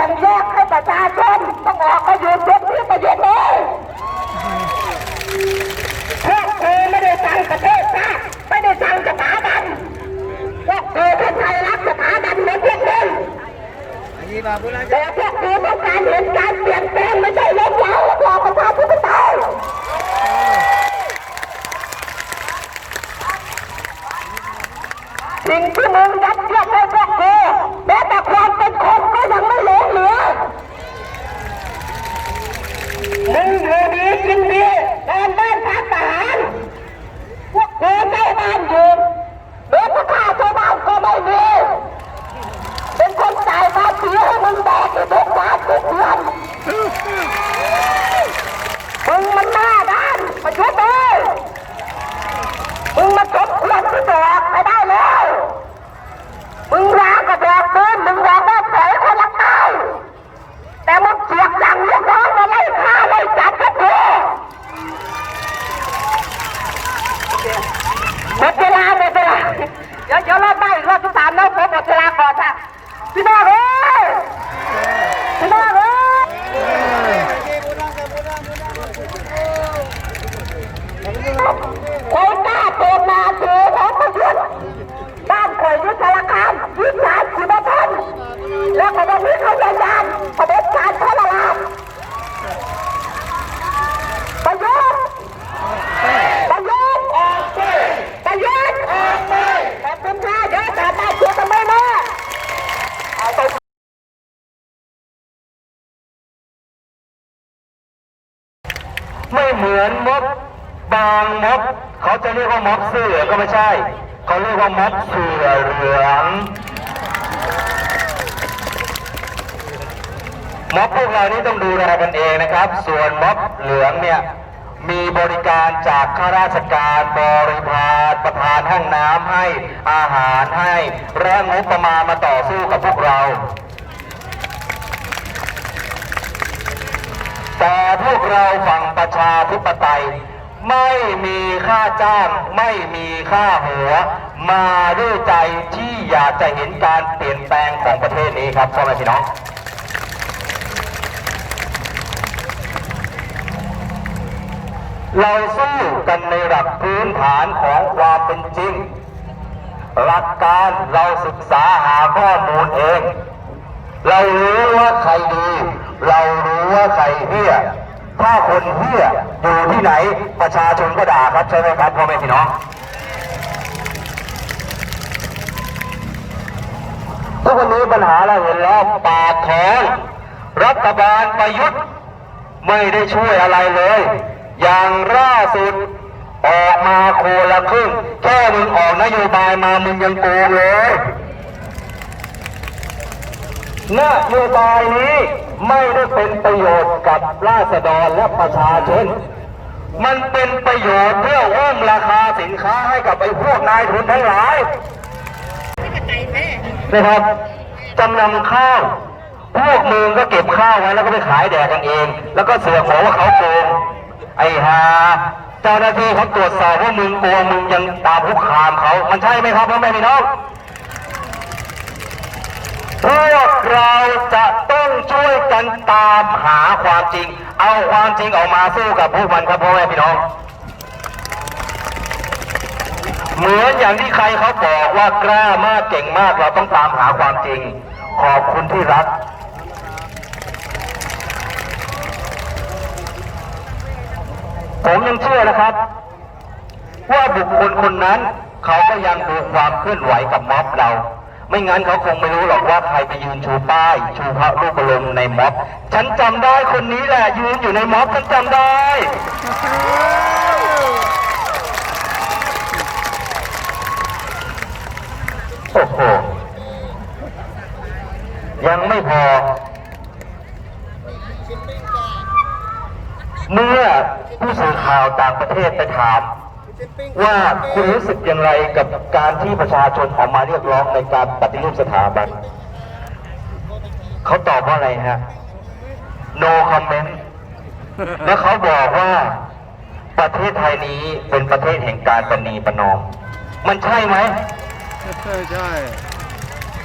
บ่งแยกให้ประชาชนต้องออกมาอยู่จุดที่ประโยชน์เลยพวกกูไม่ได้สั่งประเทศชาติไม่ได้สั่งสถาบันพวกกูเป็นไทยรักสถาบันเหมือนพวกมึง Lagi Pak, pulang แต่พวกกูต้องการเห็นการเปลี่ยนแปลงไม่ใช่ล้มเหลาหลอกประชาธิปไตยสิ่งที่มึงยัดเยียดให้พวกกูแม้แต่ความเป็นคนก็ยังไม่หลงเหลือมึงอยู่ดีกินดีนอนบ้านพักทหารพวกกูใช้บ้านอยู่เดือนค่าเช่าบ้านก็ไม่มี เป็นคนจ่ายภาษีให้มึงแบกอยู่ทุกวันทุกเดือนมึงมันหน้าด้านมาช่วยเลยมึงมาจบเพื่อนที่แบกไปได้แล้ว มึงรางกับแบกปืนมึงรางว่าแผลคนละตายแต่มึงเสียบสั่งเรียกร้องมาไล่ฆ่าไล่จับพวกกูหมดเวลาหมดเวลาเดี๋ยวเดี๋ยวรอบหน้าอีกรอบที่สามนะผมหมดเวลาก่อนค่ะพี่น้องเอ้ยพี่น้องเอ้ยใครกล้าโกงนาถือของประยุทธ์บ้านข่อยยุทธราคารวิสานสิบพันแล้วก็วันนี้เขาพยายามประเด็จการทรมาประยุทธ์ประยุทธ์ออกไปประยุทธ์ออกไปขอบคุณค่ะเดี๋ยวจะได้เชียร์กันไหมนะเอาไปไม่เหมือนม็อบบางม็อบเขาจะเรียกว่าม็อบเสือก็ไม่ใช่ เขาเรียกว่าม็อบเสือเหลือง ม็อบพวกเรานี่ต้องดูแลกันเองนะครับ ส่วนม็อบเหลืองเนี่ยมีบริการจากข้าราชการบริพารประธานห้องน้ำให้อาหารให้และงบประมาณมาต่อสู้กับพวกเรา แต่พวกเราฝั่งประชาธิปไตย ไม่มีค่าจ้าง ไม่มีค่าหัว มาด้วยใจที่อยากจะเห็นการเปลี่ยนแปลงของประเทศนี้ครับพ่อแม่พี่น้อง เราสู้กันในหลักพื้นฐานของความเป็นจริง หลักการเราศึกษาหาข้อมูลเอง เรารู้ว่าใครดี เรารู้ว่าใครเหี้ยถ้าคนเหี้ยอยู่ที่ไหนประชาชนก็ด่าครับใช่ไหมครับพ่อแม่พี่น้องทุกวันนี้ปัญหาเราเห็นแล้วปากท้องรัฐบาลประยุทธ์ไม่ได้ช่วยอะไรเลย อย่างล่าสุดออกมาโคละครึ่งแค่มึงออกนโยบายมามึงยังโกงเลยนโยบายนี้ไม่ได้เป็นประโยชน์กับราษฎรและประชาชน มันเป็นประโยชน์เพื่ออุ้มราคาสินค้าให้กับไอ้พวกนายทุนทั้งหลายนะครับจำนำข้าวพวกมึงก็เก็บข้าวไว้แล้วก็ไปขายแดกกันเอง แล้วก็เสือกบอกว่าเขาโกง ไอ้ฮาเจ้าหน้าที่เขาตรวจสอบว่ามึงโกงมึงยังตามคุกคามเขา มันใช่ไหมครับพ่อแม่พี่น้องพวกเราจะต้องช่วยกันตามหาความจริง เอาความจริงออกมาสู้กับพวกมันครับพ่อแม่พี่น้อง เหมือนอย่างที่ใครเขาบอกว่ากล้ามากเก่งมากเราต้องตามหาความจริง ขอบคุณที่รัก ผมยังเชื่อนะครับ ว่าบุคคลคนนั้น เขาก็ยังดูความเคลื่อนไหวกับม็อบเรา ไม่งั้นเขาคงไม่รู้หรอกว่าใครไปยืนชูป้าย ชูพระรูปบรมในม็อบฉันจำได้คนนี้แหละ ยืนอยู่ในม็อบฉันจำได้โอ้โหยังไม่พอ เมื่อ ผู้สื่อข่าวต่างประเทศไปถามว่าคุณรู้สึกอย่างไรกับการที่ประชาชนออกมาเรียกร้องในการปฏิรูปสถาบันเขาตอบว่าอะไรฮะ no comment และเขาบอกว่าประเทศไทยนี้เป็นประเทศแห่งการประนีประนอม มันใช่ไหมใช่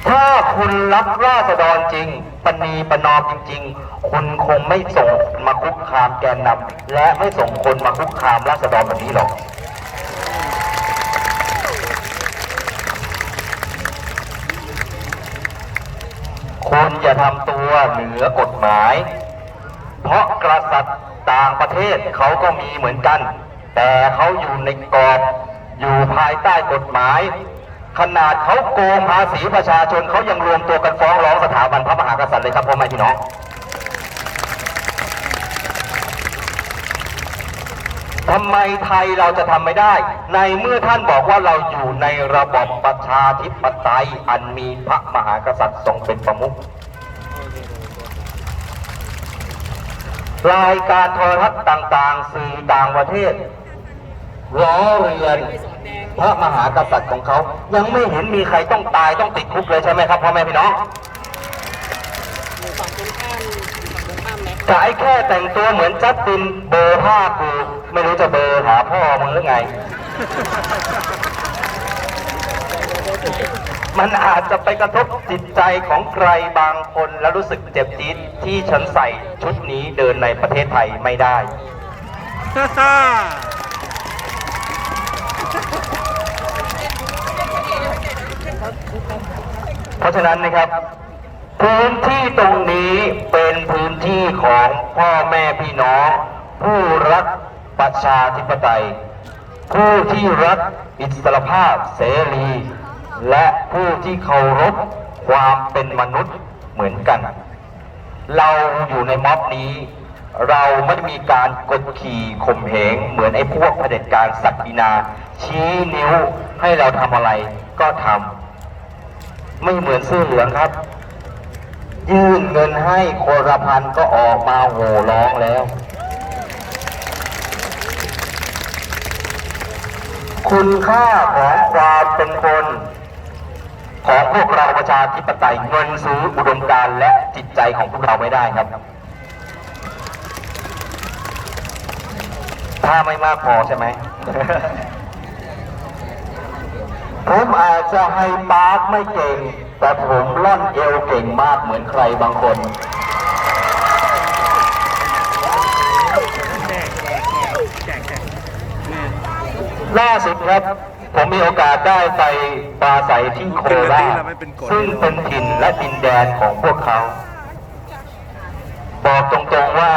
ถ้าคุณรักราษฎรจริงปณีประนอมจริง ๆ คุณคงไม่ส่งมาคุกคามแกนนำและไม่ส่งคนมาคุกคามราษฎรแบบนี้หรอกคุณอย่าทำตัวเหนือกฎหมาย เพราะกษัตริย์ต่างประเทศเขาก็มีเหมือนกัน แต่เขาอยู่ในกรอบอยู่ภายใต้กฎหมาย ขนาดเขาโกงภาษีประชาชนเขายังรวมตัวกันฟ้องร้องสถาบันพระมหากษัตริย์เลยครับพ่อแม่พี่น้องทำไมไทยเราจะทำไม่ได้ ในเมื่อท่านบอกว่าเราอยู่ในระบอบประชาธิปไตยอันมีพระมหากษัตริย์ทรงเป็นประมุขรายการโทรทัศน์ต่างๆ สื่อต่างประเทศล้อเลียน พระมหากษัตริย์ของเขา ยังไม่เห็นมีใครต้องตายต้องติดคุกเลยใช่ไหมครับพ่อแม่พี่น้องแต่ไอ้แค่แต่งตัวเหมือนจัสตินเบอร์ผ้ากูไม่รู้จะเบอร์หาพ่อมึงหรือไง มันอาจจะไปกระทบจิตใจของใครบางคนแล้วรู้สึกเจ็บจี๊ดที่ฉันใส่ชุดนี้เดินในประเทศไทยไม่ได้ เพราะ ฉะนั้นนะครับ พื้นที่ตรงนี้เป็นพื้นที่ของพ่อแม่พี่น้อง ผู้รักประชาธิปไตย ผู้ที่รักอิสรภาพเสรี และผู้ที่เคารพความเป็นมนุษย์เหมือนกัน เราอยู่ในม็อบนี้ เราไม่มีการกดขี่ข่มเหงเหมือนไอ้พวกเผด็จการศักดินา ชี้นิ้วให้เราทำอะไรก็ทำ ไม่เหมือนเสื้อเหลืองครับ ยื่นเงินให้โครพันก็ออกมาโห่ร้องแล้ว คุณค่าของความเป็นคน ของพวกเราประชาธิปไตยเงินซื้ออุดมการณ์และจิตใจของพวกเราไม่ได้ครับ ถ้าไม่มากพอใช่ไหม ผมอาจจะให้ปาร์คไม่เก่ง แต่ผมล่อนเอวเก่งมากเหมือนใครบางคน ล่าสุดครับ ผมมีโอกาสได้ไปปราศัยที่โคราชซึ่งเป็นถิ่นและดินแดนของพวกเขา บอกตรงๆว่า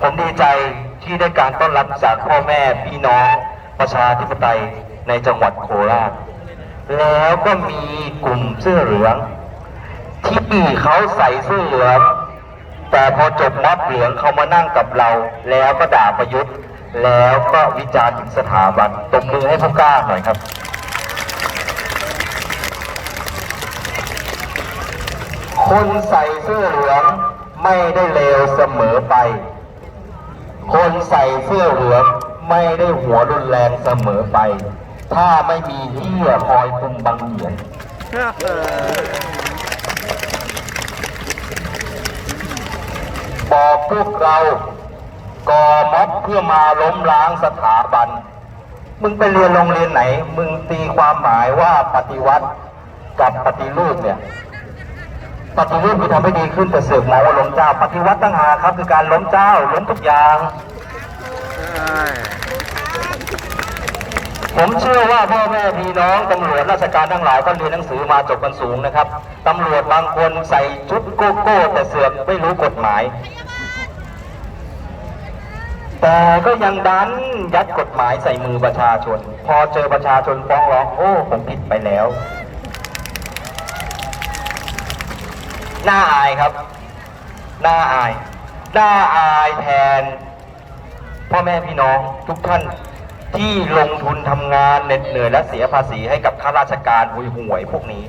ผมดีใจที่ได้การต้อนรับจากพ่อแม่พี่น้องประชาธิปไตย ในจังหวัดโคราช แล้วก็มีกลุ่มเสื้อเหลือง ที่เขาใส่เสื้อเหลือง แต่พอจบม็อบเหลืองเขามานั่งกับเรา แล้วก็ด่าประยุทธ์ แล้วก็วิจารณ์ถึงสถาบันตบมือให้ผู้กล้าหน่อยครับคนใส่เสื้อเหลืองไม่ได้เลวเสมอไป คนใส่เสื้อเหลืองไม่ได้หัวรุนแรงเสมอไป ถ้าไม่มีเหี้ยคอยคุมบังเหียนบอกพวกเราก่อม็อบเพื่อมาล้มล้างสถาบัน มึงไปเรียนโรงเรียนไหน มึงตีความหมายว่าปฏิวัติกับปฏิรูปเนี่ย ปฏิรูปคือทำให้ดีขึ้นแต่เสือกหมายว่าล้มเจ้า ปฏิวัติตั้งหากครับคือการล้มเจ้าล้มทุกอย่าง ผมเชื่อว่าพ่อแม่พี่น้องตำรวจราชการทั้งหลายก็เรียนหนังสือมาจบกันสูงนะครับตำรวจบางคนใส่ชุดโกโก้แต่เสือกไม่รู้กฎหมาย แต่ก็ยังดันยัดกฎหมายใส่มือประชาชน พอเจอประชาชนฟ้องร้องโอ้ผมผิดไปแล้วน่าอายครับน่าอายน่าอายแทนพ่อแม่พี่น้องทุกท่าน ที่ลงทุนทำงานเหน็ดเหนื่อยและเสียภาษีให้กับข้าราชการห่วยหวยพวกนี้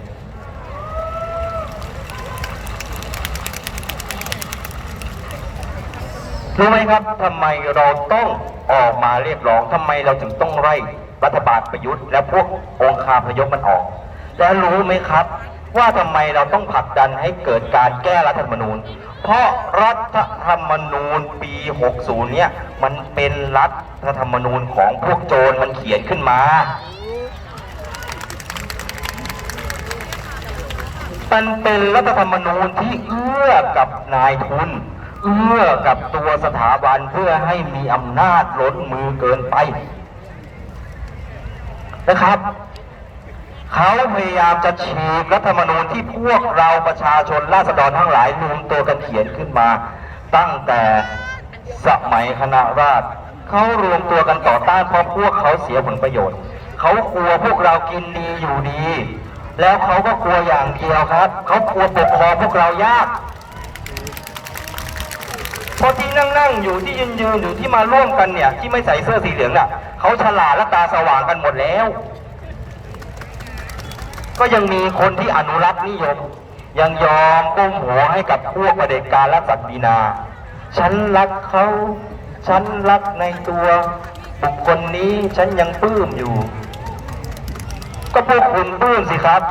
รู้ไหมครับทำไมเราต้องออกมาเรียกร้องทำไมเราถึงต้องไล่รัฐบาลประยุทธ์ และพวกองคาพยพมันออก และรู้ไหมครับ ว่าทำไมเราต้องผลักดันให้เกิดการแก้รัฐธรรมนูญ เพราะรัฐธรรมนูญปี 60 เนี่ยมันเป็นรัฐธรรมนูญของพวกโจรมันเขียนขึ้นมามันเป็นรัฐธรรมนูญที่เอื้อกับนายทุน เอื้อกับตัวสถาบันเพื่อให้มีอำนาจล้นมือเกินไปนะครับ เขาพยายามจะฉีกรัฐธรรมนูญที่พวกเราประชาชนราษฎรทั้งหลายรวมตัวกันเขียนขึ้นมา ตั้งแต่สมัยคณะราษฎรเขารวมตัวกันต่อต้านเพราะพวกเขาเสียผลประโยชน์ เขากลัวพวกเรากินดีอยู่ดี แล้วเขาก็กลัวอย่างเดียวครับ เขากลัวปกครองพวกเรายากพราะที่นั่งนั่งอยู่ที่ยืนยืนอยู่ที่มาร่วมกันเนี่ย ที่ไม่ใส่เสื้อสีเหลืองน่ะเขาฉลาดและตาสว่างกันหมดแล้ว ก็ยังมีคนที่อนุรักษ์นิยม ยังยอมก้มหัวให้กับพวกประเด็จการและศักดินา ฉันรักเขา ฉันรักในตัวบุคคลนี้ฉันยังปลื้มอยู่ ก็พวกคุณปลื้มสิครับ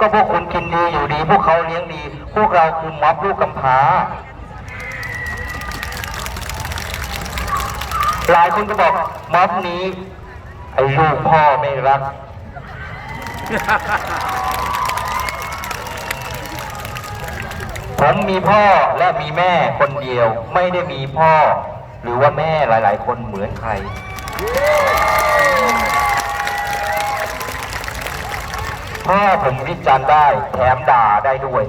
ก็พวกคุณกินดีอยู่ดี พวกเขาเลี้ยงดี พวกเราคือม็อบลูกกำพร้าหลายคนก็บอกม็อบนี้ไอ้ลูกพ่อไม่รัก ผมมีพ่อและมีแม่คนเดียว ไม่ได้มีพ่อ หรือว่าแม่หลาย ๆ คนเหมือนใคร พ่อผมวิจารณ์ได้แถมด่าได้ด้วย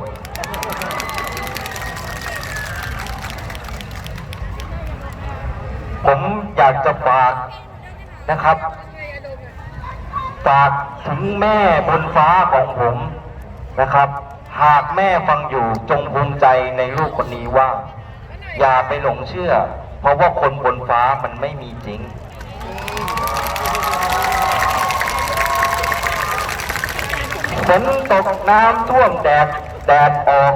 ผมอยากจะฝากนะครับ ฝากถึงแม่บนฟ้าของผมนะครับ หากแม่ฟังอยู่จงภูมิใจในลูกคนนี้ว่า อย่าไปหลงเชื่อ เพราะว่าคนบนฟ้ามันไม่มีจริง ฝนตกน้ำท่วมแดดแดดออก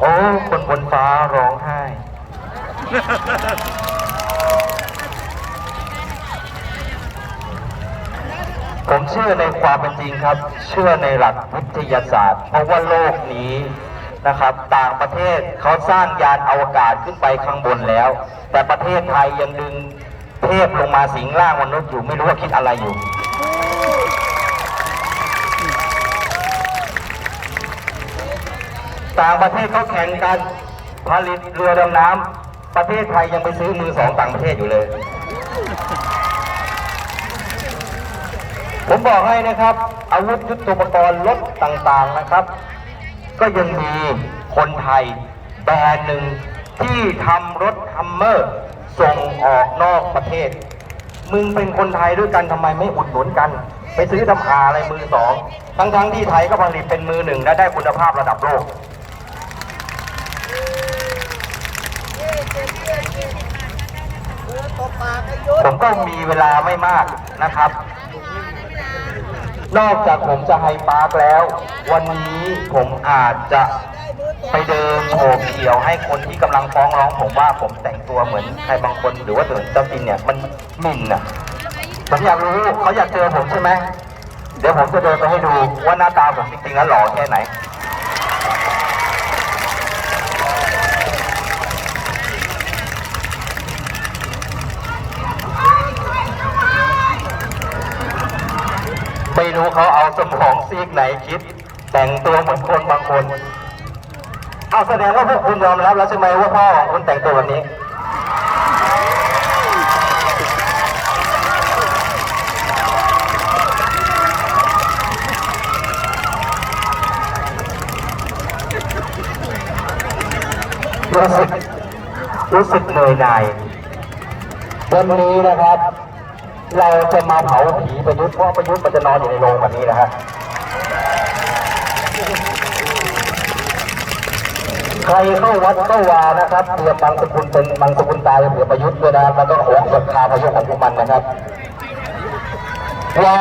โอ้ คนบนฟ้าร้องไห้ ผมเชื่อในความเป็นจริงครับ เชื่อในหลักวิทยาศาสตร์ เพราะว่าโลกนี้นะครับ ต่างประเทศเขาสร้างยานอวกาศขึ้นไปข้างบนแล้ว แต่ประเทศไทยยังดึงเทพลงมาสิงร่างมนุษย์อยู่ไม่รู้ว่าคิดอะไรอยู่ต่างประเทศเขาแข่งกันผลิตเรือดำน้ำประเทศไทยยังไปซื้อมือสองต่างประเทศอยู่เลย ผมบอกให้นะครับ อาวุธยุทโธปกรณ์รถต่างๆนะครับ ก็ยังมีคนไทยแบรนด์หนึ่งที่ทำรถฮัมเมอร์ส่งออกนอกประเทศ มึงเป็นคนไทยด้วยกันทำไมไม่อุดหนุนกัน ไปซื้อทำหาอะไรมือสอง ทั้งๆที่ไทยก็ผลิตเป็นมือหนึ่งและได้คุณภาพระดับโลก ผมก็มีเวลาไม่มากนะครับ นอกจากผมจะไฮปาร์คแล้ว วันนี้ผมอาจจะไปเดินโฉบเขียวให้คนที่กำลังฟ้องร้องผมว่าผมแต่งตัวเหมือนใครบางคนหรือว่าเหมือนเจ้าจินเนี่ยมันหมิ่นอะผมอยากรู้เขาอยากเจอผมใช่ไหมเดี๋ยวผมจะเดินไปให้ดูว่าหน้าตาผมจริงๆแล้วหล่อแค่ไหน ไม่รู้เขาเอา สมองซีกไหนคิด แต่งตัวเหมือนคนบางคน เอาแสดงว่าพวกคุณยอมรับแล้วใช่ไหมว่าพ่อของคุณแต่งตัวแบบนี้รู้สึกรู้สึกเหนื่อยหน่ายวันนี้นะครับ เราจะมาเผาผีประยุทธ์เพราะประยุทธ์มันจะนอนอยู่ในโรงแบบนี้นะฮะใครเข้าวัดเข้าวานะครับเผื่อบางสกุลเป็นบางสกุลตายเผื่อประยุทธ์ด้วยนะแล้วก็โหงศรัทธาพระยศของพวกมันนะครับว่า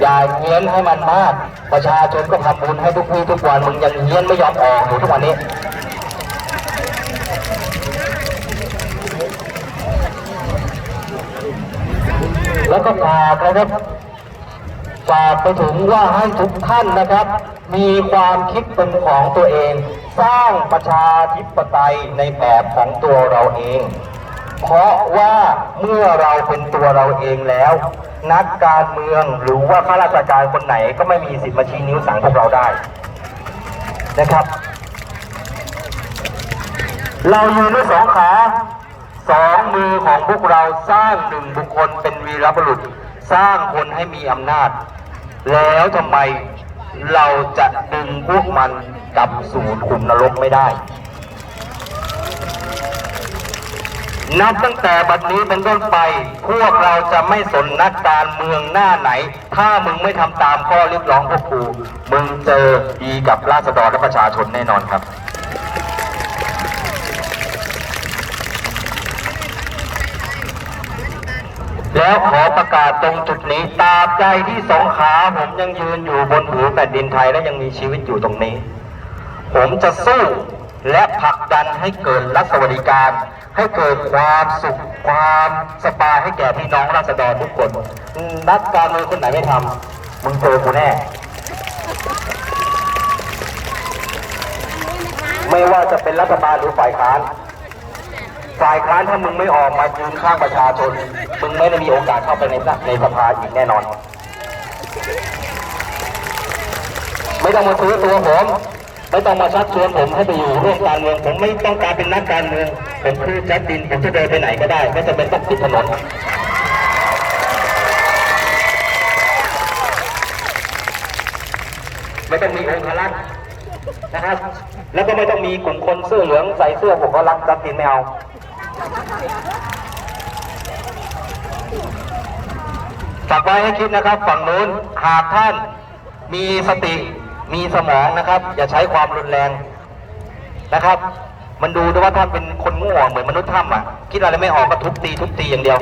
อย่าเงี้ยนให้มันมาก ประชาชนก็ทำบุญให้ทุกวี่ทุกวันมึงยังเงี้ยนไม่ยอมออกอยู่ทุกวันนี้ แล้วก็ฝากนะครับฝากไปถึงว่าให้ทุกท่านนะครับ มีความคิดเป็นของตัวเอง สร้างประชาธิปไตยในแบบของตัวเราเอง เพราะว่าเมื่อเราเป็นตัวเราเองแล้ว นักการเมืองหรือว่าข้าราชการคนไหนก็ไม่มีสิทธิ์มาชี้นิ้วสั่งพวกเราได้นะครับ เรายืนด้วยสองขา สองมือของพวกเราสร้างหนึ่งบุคคลเป็นวีรบุรุษ สร้างคนให้มีอำนาจ แล้วทำไมเราจะดึงพวกมันกลับสู่ขุมนรกไม่ได้ นับตั้งแต่บัดนี้เป็นต้นไป พวกเราจะไม่สนนักการเมืองหน้าไหน ถ้ามึงไม่ทำตามข้อเรียกร้องพวกกูมึงเจอดีกับราษฎรและประชาชนแน่นอนครับ แล้วขอประกาศตรงจุดนี้ตราบใดที่สองขาผมยังยืนอยู่บนผืนแผ่นดินไทยและยังมีชีวิตอยู่ตรงนี้ ผมจะสู้และผลักดันให้เกิดรัฐสวัสดิการ ให้เกิดความสุขความสบายให้แก่พี่น้องราษฎรทุกคนนักการเมืองคนไหนไม่ทำมึงเจอกูแน่ ไม่ว่าจะเป็นรัฐบาลหรือฝ่ายค้าน ฝ่ายค้านถ้ามึงไม่ออกมายืนข้างประชาชน มึงไม่ได้มีโอกาสเข้าไปในในสภาอีกแน่นอน ไม่ต้องมาซื้อตัวผม ไม่ต้องมาชักชวนผมให้ไปอยู่ร่วมการเมือง ผมไม่ต้องการเป็นนักการเมือง ผมคือจัดดิน ผมจะเดินไปไหนก็ได้ ไม่จำเป็นต้องปิดถนนไม่ต้องมีองค์ลักษณ์นะครับ แล้วก็ไม่ต้องมีกลุ่มคนเสื้อเหลืองใส่เสื้อผมก็รักจัดดินไม่เอา ฝากไว้ให้คิดนะครับ ฝั่งนู้นหากท่านมีสติมีสมองนะครับ อย่าใช้ความรุนแรงนะครับ มันดูด้วยว่าท่านเป็นคนโง่เหมือนมนุษย์ถ้ำอะ คิดอะไรไม่ออกก็ทุบตีทุบตีอย่างเดียว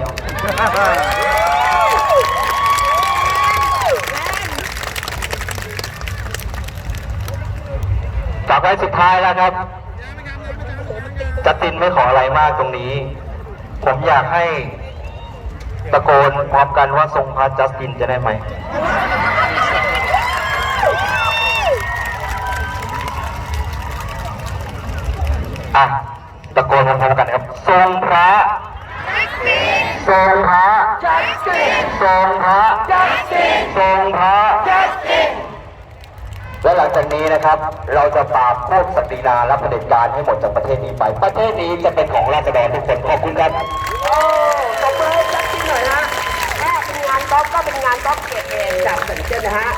ฝากไว้สุดท้ายแล้วครับ จัสตินไม่ขออะไรมากตรงนี้ ผมอยากให้ตะโกนพร้อมกันว่าทรงพระจัสตินจะได้ไหม อะ ตะโกนพร้อมๆกันครับ ทรงพระ ทรงพระ ทรงพระ ทรงพระ และหลังจาก นี้นะครับ เราจะปราบพวกสตรีนาและเผด็จการให้หมดจากประเทศนี้ไป ประเทศนี้จะเป็นของราษฎรทุกคนขอบคุณครับโอ้ตบมือให้จัดที่หน่อยนะถ้าเป็นงานก๊อฟก็เป็นงานก๊อฟเกรดเองจากสัญเจนนะฮะ